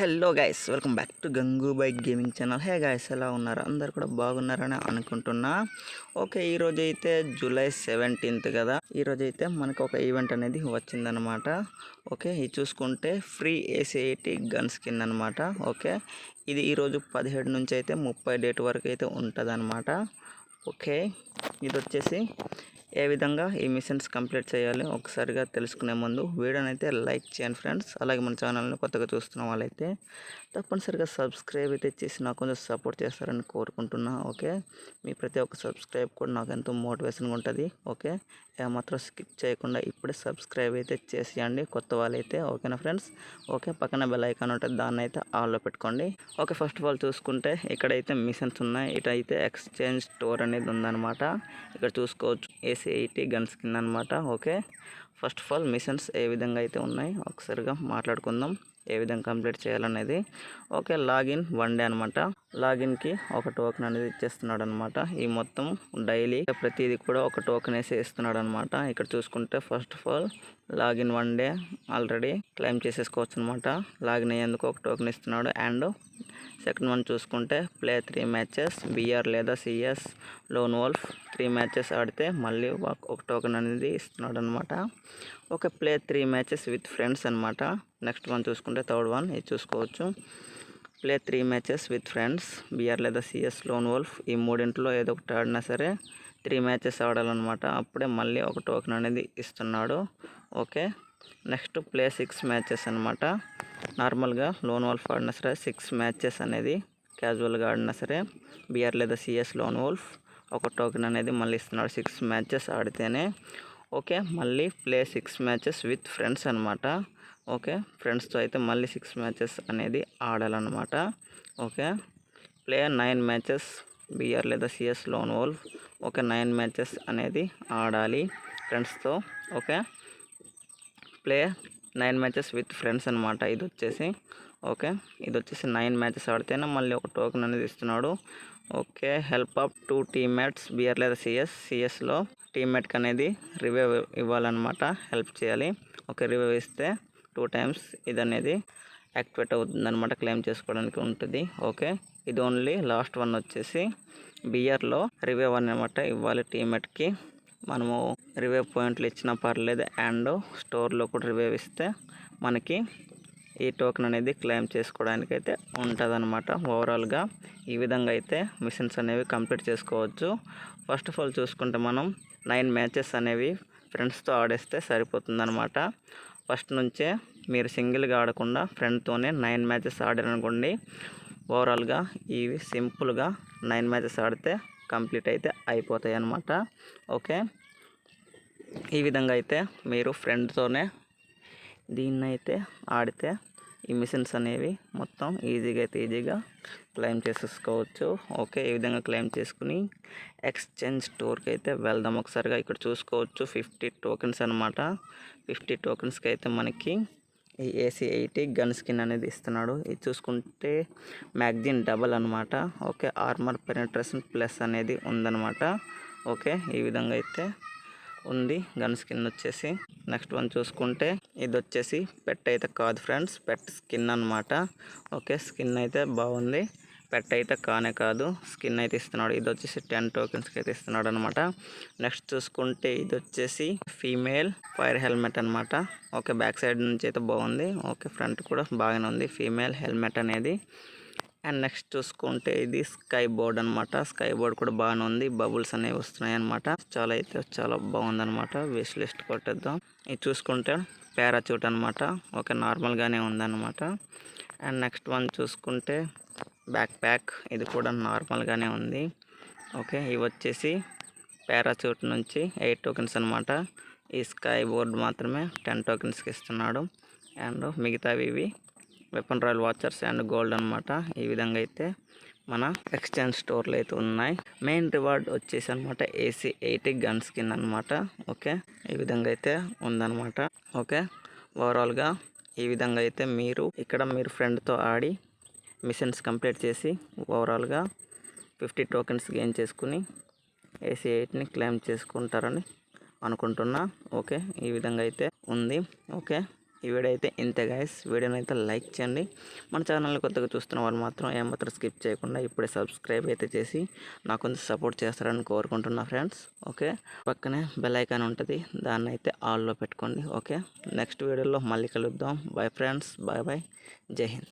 Hello guys welcome back to Gangubai gaming channel. Hey guys ఎలా ఉన్నారు? అందరు కూడా బాగున్నారని అనుకుంటున్నా. ఓకే ఈరోజు అయితే జూలై సెవెంటీన్త్ కదా. ఈరోజు అయితే మనకు ఒక ఈవెంట్ అనేది వచ్చిందనమాట ఓకే ఇది చూసుకుంటే free AC eighty gun skin అనమాట ఓకే ఇది ఈరోజు పదిహేడు నుంచి అయితే ముప్పై డేట్ వరకు అయితే ఉంటుంది ఓకే ఇది వచ్చేసి ఏ విధంగా ఈ మిషన్స్ కంప్లీట్ చేయాలి ఒకసారిగా తెలుసుకునే ముందు వీడియోని అయితే లైక్ చేయండి ఫ్రెండ్స్. అలాగే మన ఛానల్ని కొత్తగా చూస్తున్న వాళ్ళైతే తప్పనిసరిగా సబ్స్క్రైబ్ అయితే చేసి నాకు కొంచెం సపోర్ట్ చేస్తారని కోరుకుంటున్నా ఓకే? మీ ప్రతి ఒక్క సబ్స్క్రైబ్ కూడా నాకు ఎంతో మోటివేషన్గా ఉంటుంది ఓకే? ఏమాత్రం స్కిప్ చేయకుండా ఇప్పుడే సబ్స్క్రైబ్ అయితే చేసేయండి కొత్త వాళ్ళైతే ఓకేనా ఫ్రెండ్స్? ఓకే పక్కన బెల్ ఐకాన్ ఉంటుంది దాన్ని అయితే ఆల్లో పెట్టుకోండి. ఓకే ఫస్ట్ ఆఫ్ ఆల్ చూసుకుంటే ఇక్కడైతే మిషన్స్ ఉన్నాయి. ఇటైతే ఎక్స్చేంజ్ స్టోర్ అనేది ఉందన్నమాట. ఇక్కడ చూసుకోవచ్చు. ఏసీ ఎయిటీ గన్ స్కిన్ అనమాట okay. First of all missions ఏ విధంగా అయితే ఉన్నాయి ఒకసారిగా మాట్లాడుకుందాం ఏ విధంగా కంప్లీట్ చేయాలనేది. ఓకే లాగిన్ వన్ డే అనమాట లాగిన్కి ఒక టోకెన్ అనేది ఇచ్చేస్తున్నాడు అనమాట ఈ మొత్తం డైలీ ప్రతిదీ కూడా ఒక టోకెన్ వేసి ఇస్తున్నాడు అనమాట ఇక్కడ చూసుకుంటే first of all login one day already claim చేసేసుకోవచ్చు అనమాట లాగిన్ అయ్యేందుకు ఒక టోకెన్ ఇస్తున్నాడు. అండ్ సెకండ్ వన్ చూసుకుంటే ప్లే త్రీ మ్యాచెస్ బిఆర్ లేదా CS lone wolf three matches ఆడితే మళ్ళీ ఒక- ఒక టోకెన్ అనేది ఇస్తున్నాడు అనమాట ఒక play three matches with friends అనమాట. నెక్స్ట్ వన్ చూసుకుంటే థర్డ్ వన్ ఇది చూసుకోవచ్చు. Play three matches with friends BR లేదా సిఎస్ లోన్ వోల్ఫ్ ఈ మూడింట్లో ఏదో ఒకటి ఆడినా సరే త్రీ మ్యాచెస్ ఆడాలన్నమాట. అప్పుడే మళ్ళీ ఒక టోకెన్ అనేది ఇస్తున్నాడు. Okay next play six matches అనమాట నార్మల్గా లోన్ వోల్ఫ్ ఆడినా సరే సిక్స్ మ్యాచెస్ అనేది క్యాజువల్గా ఆడినా సరే బిఆర్ లేదా సిఎస్ లోన్ వోల్ఫ్ ఒక టోకెన్ అనేది మళ్ళీ ఇస్తున్నాడు. సిక్స్ మ్యాచెస్ ఆడితేనే. ఓకే మళ్ళీ play six matches with friends అనమాట ఓకే. ఫ్రెండ్స్తో అయితే మళ్ళీ సిక్స్ మ్యాచెస్ అనేది ఆడాలన్నమాట. Okay. Player nine matches BR లేదా CS lone wolf okay nine matches అనేది ఆడాలి ఫ్రెండ్స్తో. Okay. Play nine matches with friends అనమాట ఇది వచ్చేసి ఓకే. ఇది వచ్చేసి నైన్ మ్యాచెస్ ఆడితేనే మళ్ళీ ఒక టోకెన్ అనేది ఇస్తున్నాడు. Okay. Help up two teammates BR లేదా సిఎస్ సిఎస్లో టీమ్మేట్కి అనేది రివ్యూ ఇవ్వాలన్నమాట. హెల్ప్ చేయాలి. ఓకే రివ్యూ ఇస్తే టూ టైమ్స్ ఇది అనేది యాక్టివేట్ అవుతుంది అనమాట క్లెయిమ్ చేసుకోవడానికి ఉంటుంది. ఓకే ఇది ఓన్లీ లాస్ట్ వన్ వచ్చేసి బిఆర్లో రివ్యూ అనమాట ఇవ్వాలి టీమెట్కి. మనము రివ్యూ పాయింట్లు ఇచ్చినా పర్లేదు అండ్ స్టోర్లో కూడా రివ్యూ ఇస్తే మనకి ఈ టోకెన్ అనేది క్లెయిమ్ చేసుకోవడానికి అయితే ఉంటుంది అనమాట ఓవరాల్గా ఈ విధంగా అయితే మిషన్స్ అనేవి కంప్లీట్ చేసుకోవచ్చు. ఫస్ట్ ఆఫ్ ఆల్ చూసుకుంటే మనం నైన్ మ్యాచెస్ అనేవి ఫ్రెండ్స్తో ఆడేస్తే సరిపోతుందన్నమాట. ఫస్ట్ నుంచే మీరు సింగిల్గా ఆడకుండా ఫ్రెండ్తోనే నైన్ మ్యాచెస్ ఆడారనుకోండి ఓవరాల్గా ఇవి సింపుల్గా నైన్ మ్యాచెస్ ఆడితే కంప్లీట్ అయితే అయిపోతాయి అన్నమాట ఓకే? ఈ విధంగా అయితే మీరు ఫ్రెండ్తోనే దీన్నైతే ఆడితే ఈ మిషన్స్ అనేవి మొత్తం ఈజీగా అయితే ఈజీగా క్లెయిమ్ చేసేసుకోవచ్చు. ఓకే ఈ విధంగా క్లెయిమ్ చేసుకుని ఎక్స్చేంజ్ స్టోర్కి అయితే వెళ్దాం. ఒకసారిగా ఇక్కడ చూసుకోవచ్చు ఫిఫ్టీ టోకెన్స్ అనమాట ఫిఫ్టీ టోకెన్స్కి అయితే మనకి ఈ ఏసీ ఎయిటీ గన్ స్కిన్ అనేది ఇస్తున్నాడు. ఇది చూసుకుంటే మ్యాగ్జిన్ డబల్ అనమాట ఓకే ఆర్మర్ పెనట్రేషన్ ప్లస్ అనేది ఉందన్నమాట. ఓకే ఈ విధంగా అయితే ఉంది గన్ స్కిన్ వచ్చేసి. నెక్స్ట్ వన్ చూసుకుంటే ఇది వచ్చేసి పెట్ అయితే కాదు ఫ్రెండ్స్ పెట్ స్కిన్ అనమాట ఓకే స్కిన్ అయితే బాగుంది. పెట్ అయితే కానే కాదు స్కిన్ అయితే ఇస్తున్నాడు. ఇది వచ్చేసి టెన్ టోకెన్స్కి అయితే ఇస్తున్నాడు అనమాట నెక్స్ట్ చూసుకుంటే ఇది వచ్చేసి ఫీమేల్ ఫైర్ హెల్మెట్ అనమాట ఓకే బ్యాక్ సైడ్ నుంచి అయితే బాగుంది. ఓకే ఫ్రంట్ కూడా బాగానే ఉంది. ఫీమేల్ హెల్మెట్ అనేది. అండ్ నెక్స్ట్ చూసుకుంటే ఇది స్కై బోర్డ్ అనమాట స్కై బోర్డ్ కూడా బాగానే ఉంది. బబుల్స్ అనేవి వస్తున్నాయి అనమాట చాలా అయితే చాలా బాగుంది అనమాట విష్ లిస్ట్ కొట్టేద్దాం. ఇది చూసుకుంటే పారాచూట్ అనమాట ఓకే నార్మల్గానే ఉందన్నమాట. అండ్ నెక్స్ట్ వన్ చూసుకుంటే బ్యాక్ ప్యాక్. ఇది కూడా నార్మల్గానే ఉంది. ఓకే ఇవి వచ్చేసి పారాచూట్ నుంచి ఎయిట్ టోకెన్స్ అనమాట ఈ స్కై బోర్డ్ మాత్రమే టెన్ టోకెన్స్కి ఇస్తున్నాడు. అండ్ మిగతావి ఇవి weapon royal vouchers and gold అనమాట ఈ విధంగా అయితే మన ఎక్స్చేంజ్ స్టోర్లు అయితే ఉన్నాయి. మెయిన్ రివార్డ్ వచ్చేసి అనమాట ఏసీ ఎయిటీ గన్ స్కిన్ అనమాట ఓకే? ఈ విధంగా అయితే ఉందన్నమాట. ఓకే? ఓవరాల్గా ఈ విధంగా అయితే మీరు ఇక్కడ మీరు ఫ్రెండ్తో ఆడి మిషన్స్ కంప్లీట్ చేసి ఓవరాల్గా ఫిఫ్టీ టోకెన్స్ గెయిన్ చేసుకుని ఏసీ ఎయిట్ని క్లెయిమ్ చేసుకుంటారని అనుకుంటున్నా. ఓకే? ఈ విధంగా అయితే ఉంది. ఓకే? ఈ వీడియో అయితే ఇంతే గాయస్ వీడియోని అయితే లైక్ చేయండి. మన ఛానల్ని కొత్తగా చూస్తున్న వాళ్ళు మాత్రం ఏమాత్రం స్కిప్ చేయకుండా ఇప్పుడే సబ్స్క్రైబ్ అయితే చేసి నాకు కొంచెం సపోర్ట్ చేస్తారని కోరుకుంటున్నా ఫ్రెండ్స్ ఓకే? పక్కనే బెల్ ఐకాన్ ఉంటుంది. దాన్ని అయితే ఆల్లో పెట్టుకోండి. ఓకే? నెక్స్ట్ వీడియోలో మళ్ళీ కలుద్దాం. బాయ్ ఫ్రెండ్స్ బాయ్ బాయ్ జై హింద్.